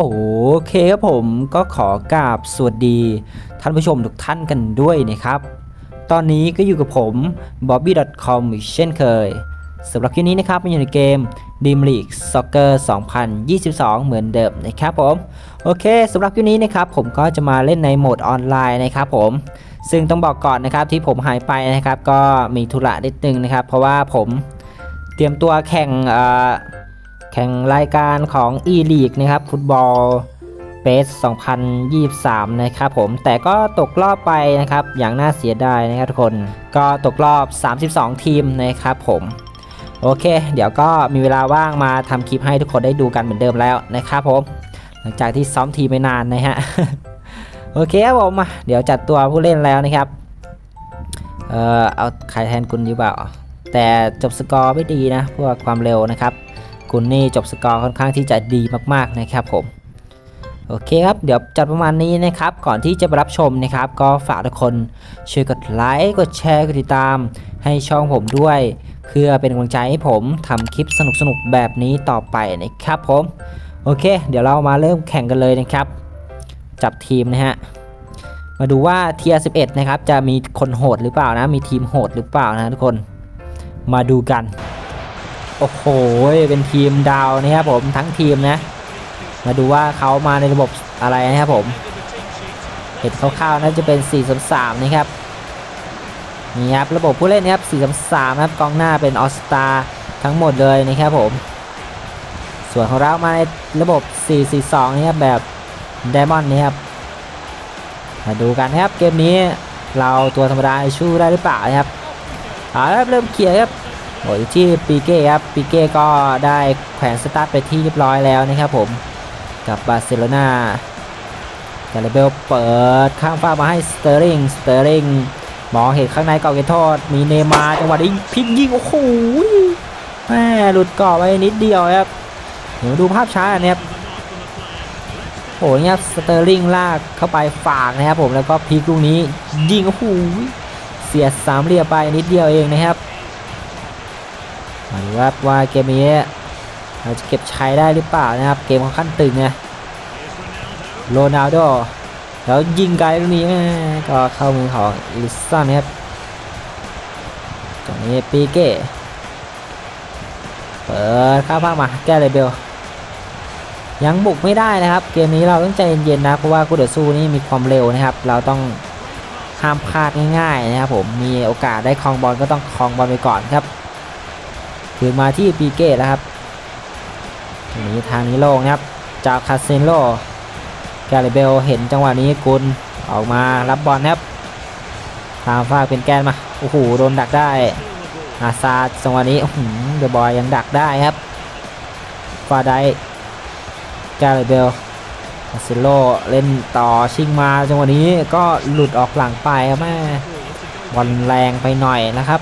โอเคครับผมก็ขอกราบสวัสดี ท่านผู้ชมทุกท่านกันด้วยนะครับ ตอนนี้ก็อยู่กับผม bobby.com อีกเช่นเคยสำหรับคลิปนี้นะครับมันอยู่ในเกม Dream League Soccer 2022 เหมือนเดิมนะครับผม โอเคสำหรับคลิปนี้นะครับผมก็จะมาเล่นในโหมดออนไลน์นะครับผม ซึ่งต้องบอกก่อนนะครับที่ผมหายไปนะครับ ก็มีธุระนิดนึงนะครับ เพราะว่าผมเตรียมตัวแข่งอ่อแข่งรายการของ e-league นะครับฟุตบอลเ s 2023 นะครับผมแต่ก็ตกรอบไปนะครับอย่างน่าเสียดายนะครับทุกคนก็ตกรอบ 32 ทีมนะครับผมโอเค เดี๋ยวก็มีเวลาว่างมาทำคลิปให้ทุกคนได้ดูกันเหมือนเดิมแล้วนะครับผมหลังจากที่ซ้อมทีไม่นานนะฮะโอเคครับผมเดี๋ยวจัดตัวผู้เล่นแล้วนะครับเออเอาใครแทนกุลดีเปล่าแต่จบสกอร์ไม่ดีนะเพื่อความเร็วนะครับ กุลนี่จบสกอร์ค่อนข้างที่จะดีมากๆนะครับผมโอเคครับ เดี๋ยวจัดประมาณนี้นะครับ ก่อนที่จะไปรับชมนะครับ ก็ฝากทุกคนช่วยกดไลค์กดแชร์กดติดตาม ให้ช่องผมด้วย เพื่อเป็นกำลังใจให้ผมทำคลิปสนุกๆแบบนี้ต่อไปนะครับผม โอเค เดี๋ยวเรามาเริ่มแข่งกันเลยนะครับ จับทีมนะฮะ มาดูว่าเทียร์11 นะครับ จะมีคนโหดหรือเปล่านะ มีทีมโหดหรือเปล่านะทุกคน มาดูกัน โอ้โห เป็นทีมดาวนะครับผมทั้งทีมนะ มาดูว่าเขามาในระบบอะไรนะครับผม เห็นคร่าวๆน่าจะเป็น4 3 3นะครับ นี่ครับระบบผู้เล่นนะครับ4 3 3ครับกองหน้าเป็นออสตาทั้งหมดเลยนะครับผม ส่วนของเรามาในระบบ 4 4 2นะครับแบบไดมอนด์นะครับ มาดูกันนะครับเกมนี้เราตัวธรรมดาชู้ได้หรือเปล่านะครับเอาละครับเริ่มเคลียร์ครับ โอ้ยที่ปีเก้ครับปีเก้ก็ได้แขวนสตาร์ทไปที่เรียบร้อยแล้วนะครับผมกับบาร์เซโลนาแกลเบลเปิดข้ามฟ้ามาให้สเตอร์ลิงสเตอร์ลิงมองเห็นข้างในเกาเกโทษมีเนมารจังหวะนี้พิกยิงโอ้โหแม่หลุดกรอบไปนิดเดียวครับเดี๋ยวดูภาพช้าอันนี้ครับโอ้ยเนี่ยสเตอร์ลิงลากเข้าไปฝากนะครับผมแล้วก็พลิกลูกนี้ยิงโอ้โหเสียสามเหลี่ยมไปนิดเดียวเองนะครับ มาดูครับว่าเกมนี้เราจะเก็บชัยได้หรือเปล่านะครับเกมค่อนข้างตึงไงโรนัลโดแล้วยิงไกลตรงนี้ก็เข้ามือของอิลิสันนะครับตรงนี้ปีเก้เปิดข้ามภาคมาแก้เลยเบลยังบุกไม่ได้นะครับ เกมนี้เราต้องใจเย็นๆนะเพราะว่ากูเดอร์ซูนี่มีความเร็วนะครับ เราต้องห้ามพลาดง่ายๆนะครับผมมีโอกาสได้ครองบอลก็ต้องครองบอลไปก่อนครับ คืนมาที่ปีเก้แล้วครับตรงนี้ทางนี้โล่งนะครับ จากคาเซนโลแกเรเบลเห็นจังหวะนี้กุลออกมารับบอลครับทางฟากเป็นแกนมา โอ้โห โดนดักได้อาซาจังหวะนี้เดอะบอยยังดักได้ครับฟาไดแกเรเบลคาเซนโลเล่นต่อชิงมาจังหวะนี้ก็หลุดออกหลังไปครับแม่บอลแรงไปหน่อยนะครับ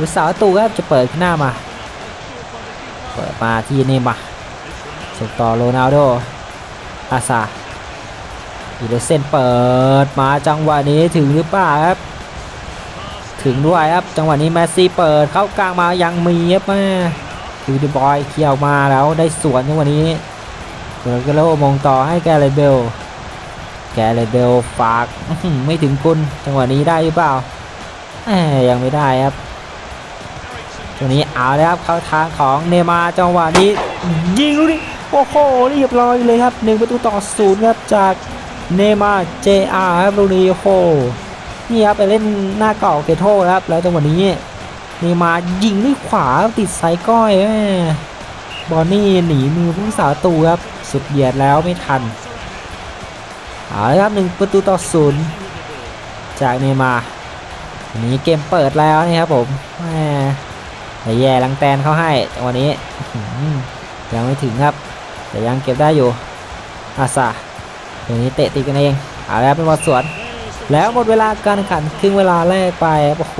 รือสาวตูครับจะเปิดขึ้นหน้ามา เปิดมาที่เนมาส่งต่อโรนัลโดอาซาอีเลเซนเปิดมาจังหวะนี้ถึงหรือเปล่าครับ ถึงด้วยครับจังหวะนี้แมสซี่เปิดเข้ากลางมายังมีครับแม่คือดีบอยเคี่ยวมาแล้วได้สวนจังหวะนี้เปิดก็แล้วมงต่อให้แกเรเบล แกเรเบลฝากไม่ถึงกุลจังหวะนี้ได้หรือเปล่ายังไม่ได้ครับ ตัวนี้เอาเลยครับเข้าทางของเนมาจังหวะนี้ยิงลูกนี้โอ้โหเรียบร้อยเลยครับหนึ่งประตูต่อศูนย์ครับจากเนมาเจอาร์ครับลูกนี้โอ้โหนี่ครับไปเล่นหน้าเก่าเกโทครับ แล้วจังหวะนี้เนมายิงด้วยขวาติดไซก้อยบอลนี่หนีมือผู้สาตูครับสุดเหยียดแล้วไม่ทันเอาเลยครับหนึ่งประตูต่อศูนย์จากเนมาอันนี้เกมเปิดแล้วนะครับผมแม่ แต่แย่ลังแตนเขาให้จังหวะนี้ยังไม่ถึงครับ แต่ยังเก็บได้อยู่อาซาตรงนี้เตะตีกันเองเอาแล้วเป็นบอลสวนแล้วหมดเวลาการแข่งขันครึ่งเวลาแรกไปโอ้โห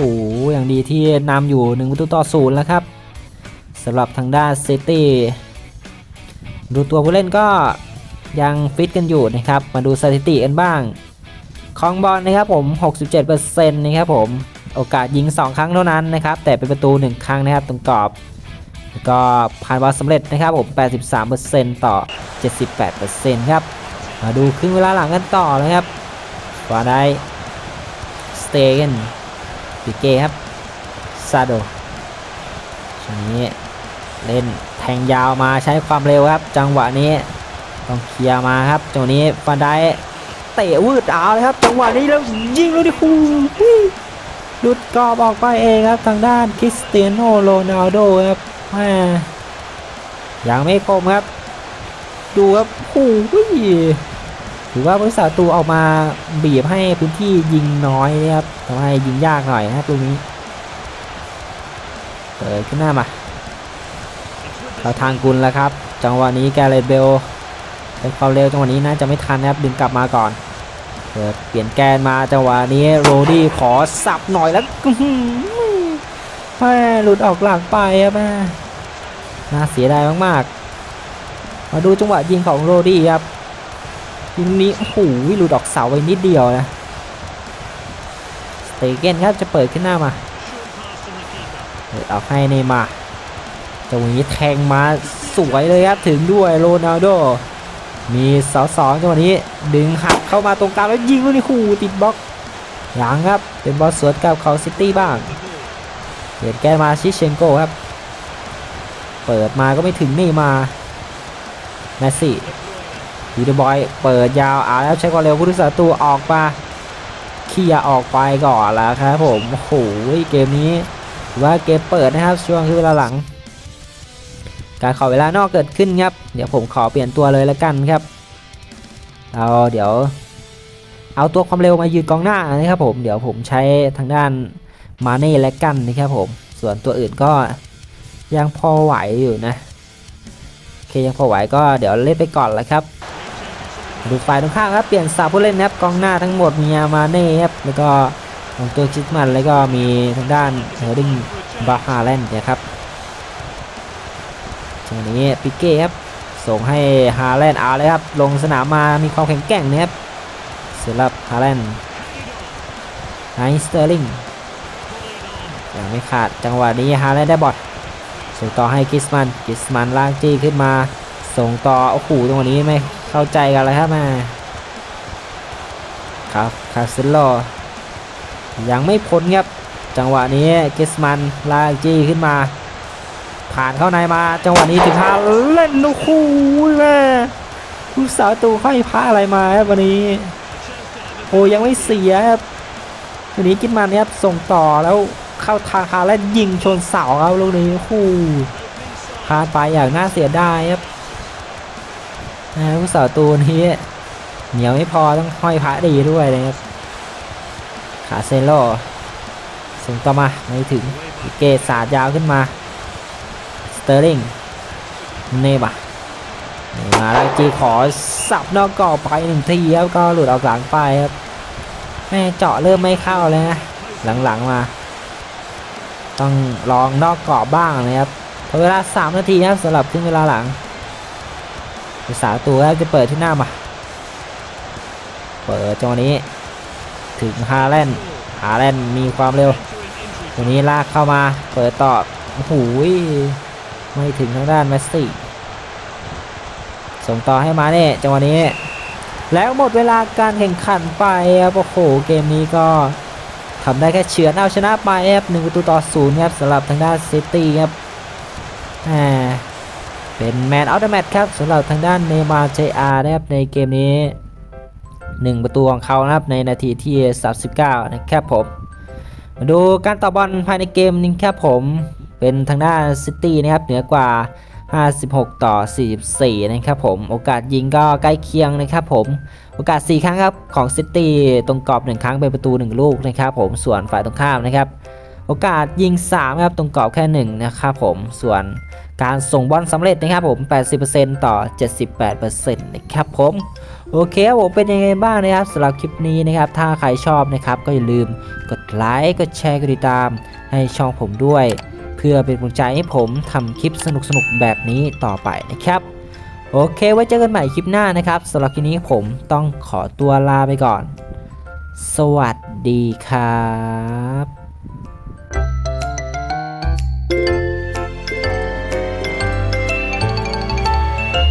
อย่างดีที่นำอยู่1ประตูต่อศูนย์แล้วครับสำหรับทางด้านซิตี้ดูตัวผู้เล่นก็ยังฟิตกันอยู่นะครับ มาดูสถิติกันบ้าง คองบอลนะครับผม 67%นะครับผม โอกาสยิง 2 ครั้งเท่านั้นนะครับ แต่เป็นประตู 1 ครั้งนะครับตรงกรอบแล้วก็ผ่านบอลสำเร็จนะครับผม 83%ต่อ 78%ครับ มาดูครึ่งเวลาหลังกันต่อนะครับฟาได้สเตเกนปิเก้ครับซาโดช่วงนี้เล่นแทงยาวมาใช้ความเร็วครับ จังหวะนี้ต้องเคลียร์มาครับจังหวะนี้ฟาได้เตะวืดเอาเลยครับ จังหวะนี้แล้วยิงลูกที่คู ลุดกรอบออกไปเองครับทางด้านคริสเตียโนโรนัลโดครับแม่ยังไม่คมครับ ดูครับโอ้โหถือว่าบริษัทตูออกมาบีบให้พื้นที่ยิงน้อยนะครับทำให้ยิงยากหน่อยนะครับตรงนี้เปิดขึ้นหน้ามาเข้าทางกุลแล้วครับ จังหวะนี้แกเรตเบลเป็นความเร็วจังหวะนี้น่าจะไม่ทันนะครับดึงกลับมาก่อน เปิดเปลี่ยนแกนมาจังหวะนี้โรดี้ขอสับหน่อยแล้วอื้อหือแม่หลุดออกหลังไปครับแม่น่าเสียดายมากๆ มาดูจังหวะยิงของโรดี้ครับยิงนี้โอ้โหหลุดออกเสาไปนิดเดียวนะสเตเกนครับจะเปิดขึ้นหน้ามาเปิดออกให้เนมาจังหวะนี้แทงมาสวยเลยครับถึงด้วยโรนัลโด มีเสาสองจังหวะนี้ดึงหักเข้ามาตรงกลางแล้วยิงลูกนี้คู่ติดบล็อกยังครับ เป็นบอลสวนกับเขาซิตี้บ้างเปลี่ยนแกนมาชิเชนโกครับ เปิดมาก็ไม่ถึงนี่มาแมสซี่ยูดบอยเปิดยาวอาแล้วใช้ความเร็วผู้รักษาตัวออกมาเคลียร์ออกไปก่อนแล้วครับผมโอ้โหเกมนี้ว่าเกมเปิดนะครับช่วงที่เวลาหลัง การขอเวลานอกเกิดขึ้นครับ เดี๋ยวผมขอเปลี่ยนตัวเลยแล้วกันครับเราเดี๋ยวเอาตัวความเร็วมายืนกองหน้านะครับผมเดี๋ยวผมใช้ทางด้านมาเน่และกันนะครับผมส่วนตัวอื่นก็ยังพอไหวอยู่นะโอเคยังพอไหวก็เดี๋ยวเล่นไปก่อนแหละครับ ดูฝ่ายตรงข้ามครับเปลี่ยนสาผู้เล่นนะครับกองหน้าทั้งหมดมีอามาเน่ครับแล้วก็ของตัวชิดมันแล้วก็มีทางด้านเฮอร์ดิงบาฮาแลนด์นะครับ จังหวะนี้ปิเก้ครับส่งให้ฮาแลนด์เอาเลยครับ ลงสนามมามีความแข็งแกร่งนะครับสำหรับฮาแลนด์ไนสเตอร์ลิงยังไม่ขาดจังหวะนี้ฮาแลนด์ได้บอลส่งต่อให้กิสมันกิสมันลากจี้ขึ้นมา ส่งต่อโอ้โหตรงนี้ไม่เข้าใจกันเลยครับม่ครับคาซิลโลยังไม่พ้นครับ จังหวะนี้กิสมันลากจี้ขึ้นมา ผ่านเข้าในมาจังหวะนี้ถึงฮาเล่นโอ้โหแม่ผู้สาวตูให้พระอะไรมาครับวันนี้โอ้ยังไม่เสียครับทีนี้กินมันเนี่ยส่งต่อแล้วเข้าทางฮาแลนด์ยิงชนเสาครับลูกนี้โอ้โหพลาดไปอย่างน่าเสียดายครับนะผู้สาวตูนี้เหนียวไม่พอต้องห้อยพระดีด้วยนะครับขาเซโลส่งต่อมาไม่ถึงปิเกตสาดยาวขึ้นมา ตอร์ลิงเนบะมาแล้วจีขอสับนอกกรอบไปหนึ่งทีครับก็หลุดออกหลังไปครับแม่เจาะเริ่มไม่เข้าเลยนะหลังๆมา ต้องลองนอกกรอบบ้างนะครับพอเวลา 3 นาทีครับสำหรับครึ่งเวลาหลังภาษาตัวแล้วจะเปิดที่หน้ามา เปิดจังหวะนี้ ถึงฮาแลนด์ฮาแลนด์มีความเร็ว ตัวนี้ลากเข้ามา เปิดต่อโอ้โห ไม่ถึงทางด้านแมสซี่ส่งต่อให้มาเน่จังหวะนี้ แล้วหมดเวลาการแข่งขันไปครับโอ้โหเกมนี้ก็ทำได้แค่เฉือนเอาชนะไปครับหนึ่งประตูต่อศูนย์ครับสำหรับทางด้านซิตี้ครับเป็นแมนอัลเดอร์แมทครับสำหรับทางด้านเนมาร์เจอานะครับในเกมนี้ 1 ประตูของเขานะครับในนาทีที่ 39 นะครับผม มาดูการต่อบอลภายในเกมนี้ครับผม เป็นทางด้านซิตี้นะครับเหนือกว่า 56 ต่อ 44 นะครับผม โอกาสยิงก็ใกล้เคียงนะครับผม โอกาส 4 ครั้งครับของซิตี้ตรงกรอบ 1 ครั้งเป็นประตู 1 ลูกนะครับผม ส่วนฝ่ายตรงข้ามนะครับ โอกาสยิง 3 ครับตรงกรอบแค่ 1 นะครับผม ส่วนการส่งบอลสำเร็จนะครับผม 80%ต่อ 78%นะครับผม โอเคครับผมเป็นยังไงบ้างนะครับสำหรับคลิปนี้นะครับ ถ้าใครชอบนะครับก็อย่าลืมกดไลค์ กดแชร์ กดติดตามให้ช่องผมด้วย เพื่อเป็นกำลังใจให้ผมทำคลิปสนุกๆแบบนี้ต่อไปนะครับโอเคไว้เจอกันใหม่คลิปหน้านะครับสำหรับคลิปนี้ผมต้องขอตัวลาไปก่อน สวัสดีครับ